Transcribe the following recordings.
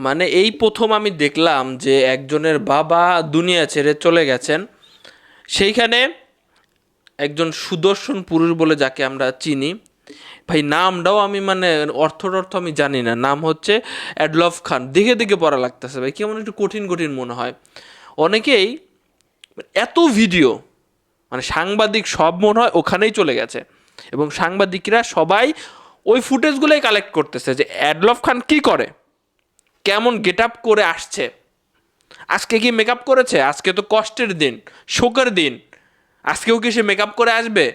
মানে এই প্রথম আমি দেখলাম যে একজনের বাবা দুনিয়া ছেড়ে চলে গেছেন। সেইখানে একজন সুদর্শন পুরুষ বলে যাকে আমরা চিনি। ভাই, নামটাও আমি মানে অর্থ অর্থ আমি জানি না। নাম হচ্ছে অ্যাডলফ খান। দেখে দেখে পড়া লাগতেছে ভাই, কেমন একটু কঠিন কঠিন মনে হয়। অনেকেই এত ভিডিও মানে সাংবাদিক সব মনে হয় ওখানেই চলে গেছে। এবং সাংবাদিকরা সবাই ওই ফুটেজগুলোই কালেক্ট করতেছে যে অ্যাডলফ খান কি করে? কেমন গেট আপ করে আসছে? আজকে কি মেকআপ করেছে? আজকে তো কষ্টের দিন, শোকের দিন। আজকেও কি সে মেকআপ করে আসবে?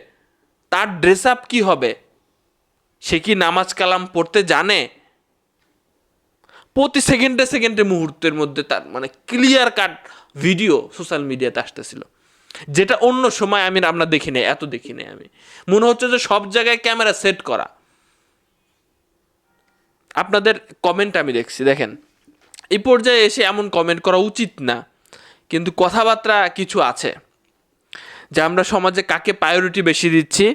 তার ড্রেস আপ কী হবে? সে কি নামাজ কালাম পড়তে জানে? প্রতি সেকেন্ডে সেকেন্ডে মুহূর্তের মধ্যে তার মানে ক্লিয়ার কাট ভিডিও সোশ্যাল মিডিয়াতে আসতেছিল। যেটা অন্য সময় আমি আমরা দেখি নাই এত দেখি নাই আমি। মনে হচ্ছে যে সব জায়গায় ক্যামেরা সেট করা। আপনাদের কমেন্ট আমি দেখছি, দেখেন। এই পর্যায়ে এসে এমন কমেন্ট করা উচিত না, কিন্তু কথাবার্তা কিছু আছে, যে আমরা সমাজে কাকে প্রায়োরিটি বেশি দিচ্ছি,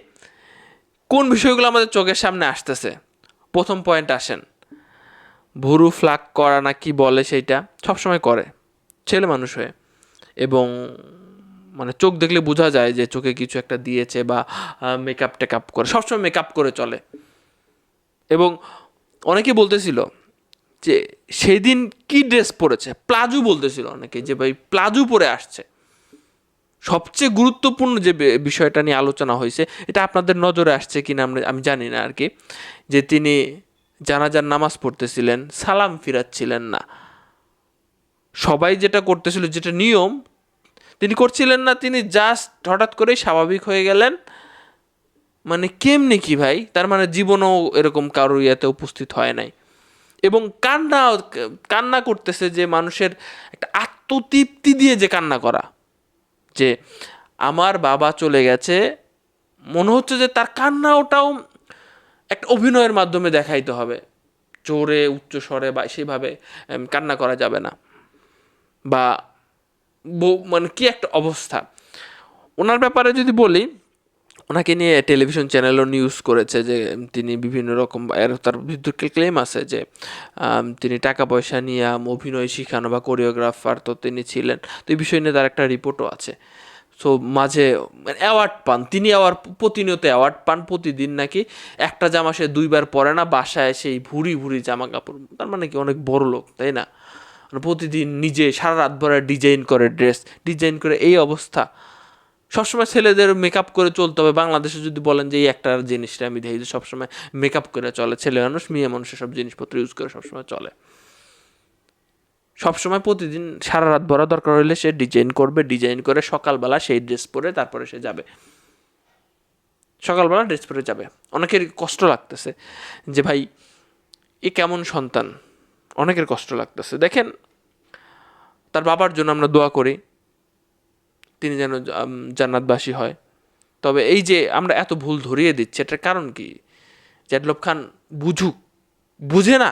কোন বিষয়গুলো আমাদের চোখের সামনে আসতেছে। প্রথম পয়েন্ট আসেন, ভুরু ফ্লাক করা না কি বলে সেইটা? সবসময় করে, ছেলে মানুষ হয়ে। এবং মানে চোখ দেখলে বোঝা যায় যে চোখে কিছু একটা দিয়েছে বা মেকআপ টেকআপ করে, সবসময় মেকআপ করে চলে। এবং অনেকে বলতেছিল যে সেদিন কি ড্রেস পরেছে? প্লাজু বলতেছিল অনেকে যে ভাই প্লাজু পরে আসছে। সবচেয়ে গুরুত্বপূর্ণ যে বিষয়টা নিয়ে আলোচনা হয়েছে, এটা আপনাদের নজরে আসছে কিনা আমরা আমি জানি না আর কি। যে তিনি জানাজার নামাজ পড়তেছিলেন, সালাম ফিরাচ্ছিলেন না। সবাই যেটা করতেছিল, যেটা নিয়ম, তিনি করছিলেন না, তিনি জাস্ট হঠাৎ করেই স্বাভাবিক হয়ে গেলেন। মানে কেমনি কি ভাই? তার মানে জীবনও এরকম কারোর ইয়াতে উপস্থিত হয় নাই। এবং কান্না কান্না করতেছে যে মানুষের একটা আত্মতৃপ্তি দিয়ে যে কান্না করা। যে আমার বাবা চলে গেছে, মনে হচ্ছে যে তার কান্না ওটাও একটা অভিনয়ের মাধ্যমে দেখাইতে হবে। জোরে, উচ্চ স্বরে বা সেভাবে কান্না করা যাবে না। বা মানে কি একটা অবস্থা। ওনার ব্যাপারে যদি বলি ওনাকে নিয়ে টেলিভিশন চ্যানেলও নিউজ করেছে যে, তিনি বিভিন্ন রকম তার বিদ্যুৎ ক্লেম আছে যে তিনি টাকা পয়সা নিয়ে অভিনয় শিখানো বা কোরিওগ্রাফার তো তিনি ছিলেন। তো এই বিষয় নিয়ে তার একটা রিপোর্টও আছে। সো মাঝে অ্যাওয়ার্ড পান। তিনি অ্যাওয়ার্ড প্রতিনিয়ত অ্যাওয়ার্ড পান, প্রতিদিন নাকি একটা জামা সে দুইবার পরে না, বাসায় সেই ভুরি ভুরি জামা কাপড় তার মানে কি, অনেক বড় লোক, তাই না? মানে প্রতিদিন নিজে সারা রাত ভরে ডিজাইন করে ড্রেস ডিজাইন করে এই অবস্থা। সবসময় ছেলেদের মেকআপ করে চলতে হবে। বাংলাদেশে যদি বলেন যে এই একটা জিনিসটা আমি দেখি যে সবসময় মেকআপ করে চলে। ছেলে মানুষ, মেয়ে মানুষের সব জিনিসপত্র ইউজ করে সবসময় চলে। সবসময় প্রতিদিন সারা রাত ভরা দরকার হলে সে ডিজাইন করবে ডিজাইন করে সকালবেলা সেই ড্রেস পরে তারপরে সে যাবে। সকালবেলা ড্রেস পরে যাবে। অনেকের কষ্ট লাগতেছে যে ভাই, এ কেমন সন্তান? অনেকের কষ্ট লাগতেছে। দেখেন, তার বাবার জন্য আমরা দোয়া করি। তিনি যেন জান্নাতবাসী হয়। তবে এই যে আমরা এত ভুল ধরিয়ে দিচ্ছি, এটার কারণ কি? জ্যাডলব খান বুঝুক, বুঝে না।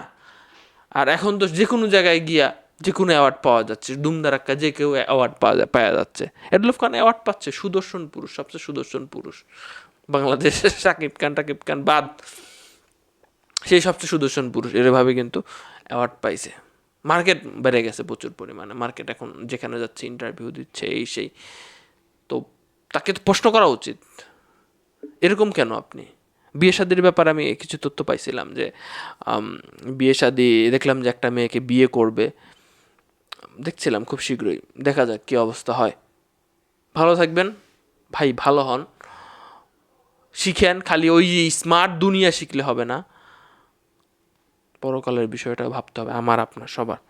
আর এখন তো যে কোনো জায়গায় গিয়া যে কোনো অ্যাওয়ার্ড পাওয়া যাচ্ছে দুমদারাক্কা যে কেউ অ্যাওয়ার্ড পাওয়া পাওয়া যাচ্ছে। এডলফ খান অ্যাওয়ার্ড পাচ্ছে, সুদর্শন পুরুষ, সবচেয়ে সুদর্শন পুরুষ। বাংলাদেশের সাকিব খান, টাকিব খান বাদ, সেই সবচেয়ে সুদর্শন পুরুষ, এরভাবে কিন্তু অ্যাওয়ার্ড পাইছে। মার্কেট বেড়ে গেছে প্রচুর পরিমাণে। মার্কেট এখন যেখানে যাচ্ছে ইন্টারভিউ দিচ্ছে, এই সেই। তো তাকে তো প্রশ্ন করা উচিত। এরকম কেন আপনি? বিয়ে শাদির ব্যাপারে আমি কিছু তথ্য পাইছিলাম যে বিয়ে শাদি দেখলাম যে একটা মেয়েকে বিয়ে করবে। দেখছিলাম খুব শীঘ্রই। দেখা যাক কী অবস্থা হয়। ভালো থাকবেন। ভাই ভালো হন। শিখেন, খালি ওই স্মার্ট দুনিয়া শিখলে হবে না। পরকালের বিষয়টা ভাবতে হবে আমার আপনার সবার।